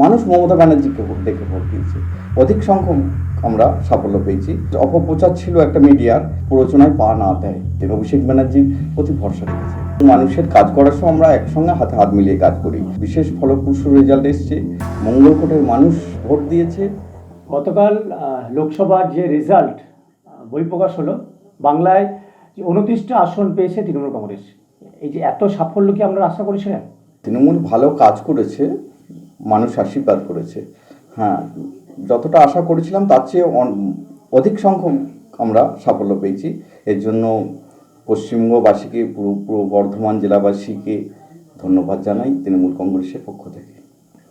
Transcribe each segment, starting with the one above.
মানুষ মমতা ব্যানার্জিকে দেখে ভোট দিয়েছে। অধিক সংখ্যক আমরা সাফল্য পেয়েছি। অপপ্রচার ছিল একটা মিডিয়ার প্ররোচনায় পা না দেয়। অভিষেক ব্যানার্জির প্রতি ভরসা রেখেছে। মানুষের কাজ করার সময় আমরা একসঙ্গে হাতে হাত মিলিয়ে কাজ করি। বিশেষ ফলপ্রসূ রেজাল্ট এসছে। মঙ্গলকোটের মানুষ ভোট দিয়েছে। গতকাল লোকসভার যে রেজাল্ট বই প্রকাশ হলো বাংলায় যে উনত্রিশটা আসন পেয়েছে তৃণমূল কংগ্রেস। এই যে এত সাফল্য কি আমরা আশা করেছিলেন তৃণমূল ভালো কাজ করেছে। মানুষ আশীর্বাদ করেছে। হ্যাঁ যতটা আশা করেছিলাম তার চেয়ে অধিক সংখ্যক আমরা সাফল্য পেয়েছি। এর জন্য পশ্চিমবঙ্গবাসীকে পুরো পুরো বর্ধমান জেলাবাসীকে ধন্যবাদ জানাই তৃণমূল কংগ্রেসের পক্ষ থেকে।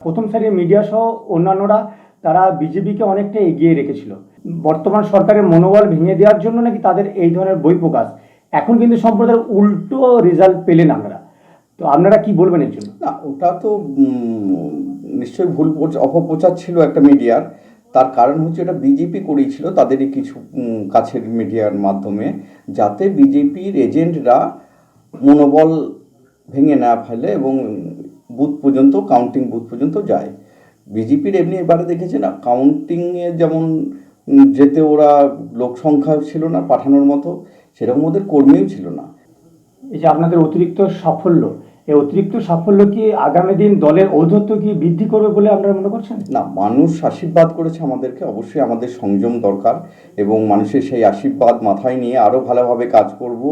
প্রথম সারির মিডিয়া সহ অন্যান্যরা তারা বিজেপিকে অনেকটা এগিয়ে রেখেছিল। বর্তমান সরকারের মনোবল ভেঙে দেওয়ার জন্য নাকি তাদের এই ধরনের বই প্রকাশ। এখন কিন্তু সম্প্রদায়ের উল্টো রেজাল্ট পেলেন আপনারা। তো আপনারা কি বলবেন এর জন্য? না ওটা তো নিশ্চয়ই ভুল প্রচ- অপপ্রচার ছিল একটা মিডিয়ার। তার কারণ হচ্ছে এটা বিজেপি করেছিল তাদেরই কিছু কাছের মিডিয়ার মাধ্যমে, যাতে বিজেপির এজেন্টরা মনোবল ভেঙে না ফেলে এবং বুথ পর্যন্ত কাউন্টিং বুথ পর্যন্ত যায়। বিজেপির এমনি এবারে দেখেছে না কাউন্টিংয়ে যেমন যেতে ওরা লোক সংখ্যা ছিল না, পাঠানোর মতো, সেরকম ওদের কর্মীও ছিল না। এই যে আপনাদের অতিরিক্ত সাফল্য এই অতিরিক্ত সাফল্য কি আগামী দিন দলের ঔদ্ধত্য কি বৃদ্ধি করবে বলে আপনারা মনে করছেন? না, মানুষ আশীর্বাদ করেছে আমাদেরকে, অবশ্যই আমাদের সংযম দরকার এবং মানুষের সেই আশীর্বাদ মাথায় নিয়ে আরও ভালোভাবে কাজ করব।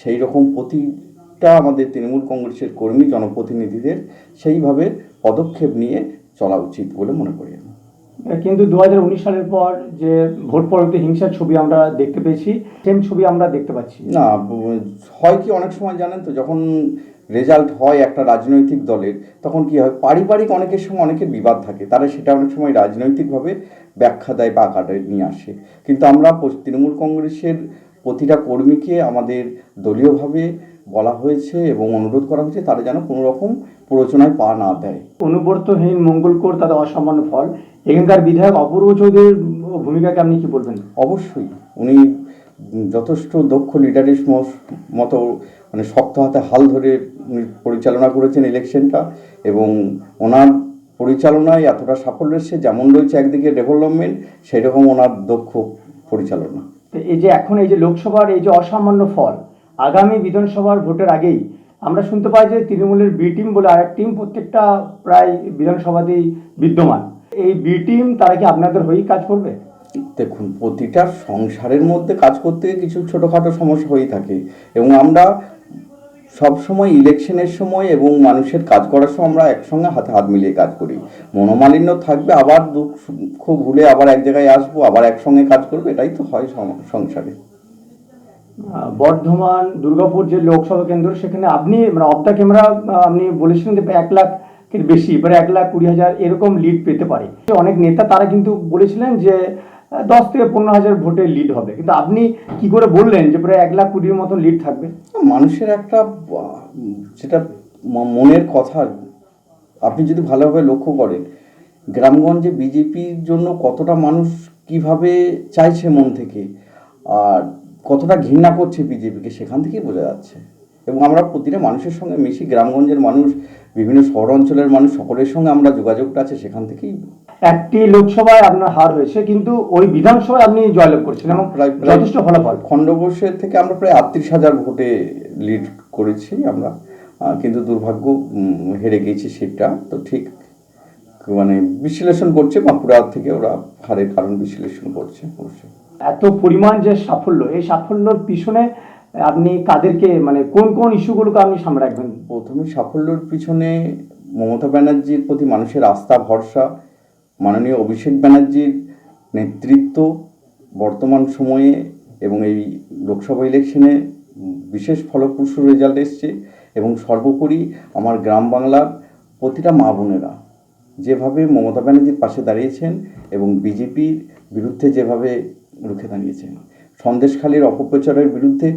সেই রকম প্রতিটা আমাদের তৃণমূল কংগ্রেসের কর্মী, জনপ্রতিনিধিদের সেইভাবে পদক্ষেপ নিয়ে চলা উচিত বলে মনে করি আমি। কিন্তু দু হাজার উনিশ সালের পর যে ভোট পরবর্তী হিংসার ছবি আমরা দেখতে পেয়েছি সেম ছবি আমরা দেখতে পাচ্ছি। না হয় কি অনেক সময় জানেন তো যখন রেজাল্ট হয় একটা রাজনৈতিক দলের তখন কি হয় পারিবারিক অনেকের সময় অনেকের বিবাদ থাকে তারা সেটা অনেক সময় রাজনৈতিকভাবে ব্যাখ্যা দেয় বা আকারে নিয়ে আসে। কিন্তু আমরা তৃণমূল কংগ্রেসের প্রতিটা কর্মীকে আমাদের দলীয়ভাবে বলা হয়েছে এবং অনুরোধ করা হয়েছে তারা যেন কোনো রকম প্ররোচনায় পা না দেয়। অনুবর্তহীন মঙ্গলকর তাদের অসামান্য ফল। এখানকার বিধায়ক অপূর্ব চৌধুরীর ভূমিকাকে আপনি কি বলবেন? অবশ্যই। উনি যথেষ্ট দক্ষ লিডারের মতো মানে শক্ত হাতে হাল ধরে উনি পরিচালনা করেছেন ইলেকশনটা এবং ওনার পরিচালনায় এতটা সাফল্য এসছে যেমন রয়েছে একদিকে ডেভেলপমেন্ট সেই রকম ওনার দক্ষ পরিচালনা। তো এই যে এখন এই যে লোকসভার এই যে অসামান্য ফল আগামী বিধানসভার ভোটের আগেই আমরা শুনতে পাই যে তৃণমূলের বি টিম বলে আরেক টিম প্রত্যেকটা প্রায় বিধানসভাতেই বিদ্যমান। এই বি টিম তারা কি আপনাদের হয়েই কাজ করবে? দেখুন প্রতিটা সংসারের মধ্যে কাজ করতে গিয়ে কিছু ছোটোখাটো সমস্যা হয়েই থাকে এবং আমরা সব সময় ইলেকশনের সময় এবং মানুষের কাজ করার সময় আমরা একসঙ্গে হাতে হাত মিলিয়ে কাজ করি। মনোমালিন্য থাকবে আবার দুঃখ ভুলে আবার এক জায়গায় আসব আবার একসঙ্গে কাজ করব এটাই তো হয় সংসারে। বর্ধমান দুর্গাপুর যে লোকসভা কেন্দ্র সেখানে আপনি মানে অফ দ্য ক্যামেরা আপনি বলেছিলেন যে এক লাখ এর বেশি, এবারে এক লাখ কুড়ি হাজার এরকম লিড পেতে পারে। অনেক নেতা তারা কিন্তু বলেছিলেন যে দশ থেকে পনেরো হাজার ভোটের লিড হবে। কিন্তু আপনি কি করে বললেন যে, প্রায় এক লাখ কুড়ির মতন লিড থাকবে? মানুষের একটা, যেটা মনের কথা, আপনি যদি ভালোভাবে লক্ষ্য করেন, গ্রামগঞ্জে বিজেপির জন্য কতটা মানুষ কীভাবে চাইছে মন থেকে, আর কতটা ঘৃণা করছে বিজেপিকে, সেখান থেকেই বোঝা যাচ্ছে। এবং আমরা প্রতিটা মানুষের সঙ্গে মিশি গ্রামগঞ্জের মানুষ বিভিন্ন শহর অঞ্চলের মানুষ সকলের সঙ্গে আমরা যোগাযোগটা আছে সেখান থেকেই একটি লোকসভায় আপনার হার হয়েছে কিন্তু ওই বিধানসভায় আপনি জয়লাভ করছেন এবং যথেষ্ট ফলাফল। খণ্ডঘোষের থেকে আমরা প্রায় আটত্রিশ হাজার ভোটে লিড করেছি আমরা কিন্তু দুর্ভাগ্য হেরে গেছি সেটা তো ঠিক মানে বিশ্লেষণ করছে বাঁকুড়া থেকে ওরা হারের কারণ বিশ্লেষণ করছে অবশ্যই। এত পরিমাণ যে সাফল্য এই সাফল্যর পিছনে আপনি কাদেরকে মানে কোন কোন ইস্যুগুলোকে আপনি সামনে রাখবেন? প্রথমে সাফল্যের পিছনে মমতা ব্যানার্জির প্রতি মানুষের আস্থা, ভরসা, মাননীয় অভিষেক ব্যানার্জির নেতৃত্ব বর্তমান সময়ে এবং এই লোকসভা ইলেকশনে বিশেষ ফলপ্রসূ রেজাল্ট এসছে এবং সর্বোপরি আমার গ্রাম বাংলার প্রতিটা মা বোনেরা যেভাবে মমতা ব্যানার্জির পাশে দাঁড়িয়েছেন এবং বিজেপির বিরুদ্ধে যেভাবে রুখে দাঁড়িয়েছেন, সন্দেশখালীর অপপ্রচারের বিরুদ্ধে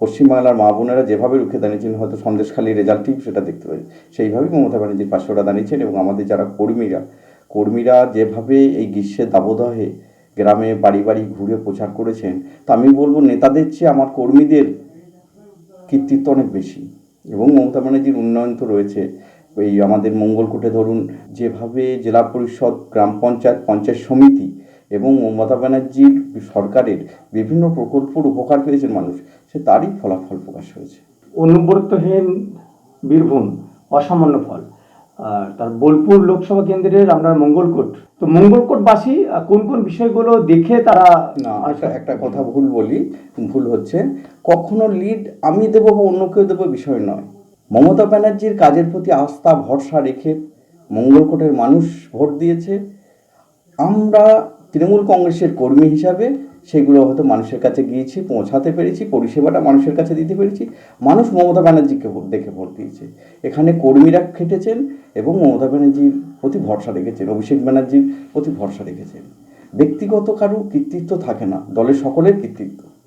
পশ্চিমবাংলার মা বোনেরা যেভাবে রুখে দাঁড়িয়েছেন, হয়তো সন্দেশখালী রেজাল্টই সেটা দেখতে পাই সেইভাবেই মমতা ব্যানার্জির পাশে ওরা দাঁড়িয়েছেন এবং আমাদের যারা কর্মীরা কর্মীরা যেভাবে এই গ্রীষ্মের দাবদাহে গ্রামে বাড়ি বাড়ি ঘুরে প্রচার করেছেন, তা আমি বলব নেতাদের চেয়ে আমার কর্মীদের কৃতিত্ব অনেক বেশি। এবং মমতা ব্যানার্জির উন্নয়ন তো রয়েছে। এই আমাদের মঙ্গলকোটে ধরুন, যেভাবে জেলা পরিষদ, গ্রাম পঞ্চায়েত পঞ্চায়েত সমিতি এবং মমতা ব্যানার্জির সরকারের বিভিন্ন প্রকল্পর উপকার পেয়েছেন মানুষ। সে তারই ফলাফল প্রকাশ হয়েছে অনুব্রতহীন বীরভূম অসামান্য ফল। আর তার বোলপুর লোকসভা কেন্দ্রের আপনার মঙ্গলকোট। তো মঙ্গলকোটবাসী কোন কোন বিষয়গুলো দেখে তারা না একটা একটা কথা ভুল বলি। ভুল হচ্ছে কখনো লিড আমি দেবো বা অন্য কেউ দেবো বিষয় নয়। মমতা ব্যানার্জির কাজের প্রতি আস্থা ভরসা রেখে মঙ্গলকোটের মানুষ ভোট দিয়েছে। আমরা তৃণমূল কংগ্রেসের কর্মী হিসাবে সেগুলো হয়তো মানুষের কাছে গিয়েছি, পৌঁছাতে পেরেছি, পরিষেবাটা মানুষের কাছে দিতে পেরেছি। মানুষ মমতা ব্যানার্জিকে দেখে ভোট দিয়েছে। এখানে কর্মীরা খেটেছেন এবং মমতা ব্যানার্জির প্রতি ভরসা রেখেছেন, অভিষেক ব্যানার্জির প্রতি ভরসা রেখেছেন। ব্যক্তিগত কারও কৃতিত্ব থাকে না, দলের সকলের কৃতিত্ব।